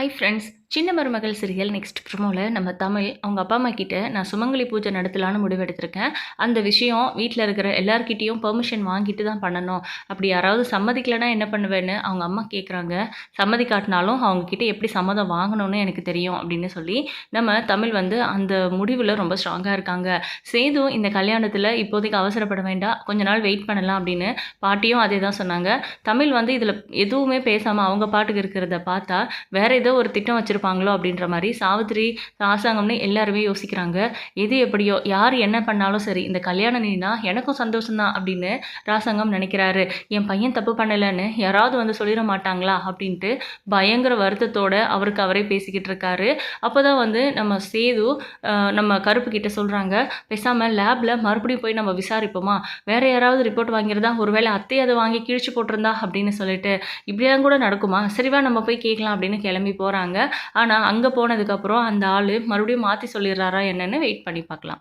hi friends சின்ன மருமகள் சிறியல் next ப்ரோமோவில் நம்ம தமிழ் அவங்க அப்பா அம்மா கிட்ட நான் சுமங்கலி பூஜை நடத்தலான்னு முடிவு எடுத்திருக்கேன். அந்த விஷயம் வீட்டில் இருக்கிற எல்லார்கிட்டேயும் பெர்மிஷன் வாங்கிட்டு தான் பண்ணணும். அப்படி யாராவது சம்மதிக்கலைன்னா என்ன பண்ணுவேன்னு அவங்க அம்மா கேட்குறாங்க சம்மதி காட்டினாலும் அவங்கக்கிட்ட எப்படி சம்மதம் வாங்கணும்னு எனக்கு தெரியும் அப்படின்னு சொல்லி நம்ம தமிழ் வந்து அந்த முடிவில் ரொம்ப ஸ்ட்ராங்காக இருக்காங்க. சேது இந்த கல்யாணத்தில் இப்போதைக்கு அவசரப்பட வேண்டாம். கொஞ்ச நாள் வெயிட் பண்ணலாம் அப்படின்னு பாட்டியும் அதே தான் சொன்னாங்க. தமிழ் வந்து இதில் எதுவுமே பேசாமல் அவங்க பாட்டுக்கு இருக்கிறத பார்த்தா வேறு ஏதோ ஒரு திட்டம் வச்சுருப்பாங்களோ அப்படின்ற மாதிரி சாவித்திரி ராசாங்கம்னு எல்லாருமே யோசிக்கிறாங்க. எது எப்படியோ யார் என்ன பண்ணாலும் சரி இந்த கல்யாணம் நீனா எனக்கும் சந்தோஷம்தான் அப்படின்னு ராசாங்கம் நினைக்கிறாரு. என் பையன் தப்பு பண்ணலைன்னு யாராவது வந்து சொல்லிட மாட்டாங்களா அப்படின்ட்டு பயங்கர வருத்தத்தோட அவருக்கு அவரே பேசிக்கிட்டு இருக்காரு. அப்போ தான் வந்து நம்ம சேது நம்ம கருப்பு கிட்ட சொல்கிறாங்க பேசாமல் லேபில் மறுபடியும் போய் நம்ம விசாரிப்போமா? வேற யாராவது ரிப்போர்ட் வாங்கியிருந்தா ஒருவேளை அத்தை அதை வாங்கி கிழிச்சு போட்டிருந்தா அப்படின்னு சொல்லிட்டு. இப்படியெல்லாம் கூட நடக்குமா? சரிவா நம்ம போய் கேட்கலாம் அப்படின்னு கிளம்பி போகிறாங்க ஆனால் அங்கே போனதுக்கப்புறம் அந்த ஆள் மறுபடியும் மாற்றி சொல்லிடுறாரா என்னன்னு வெயிட் பண்ணி பார்க்கலாம்.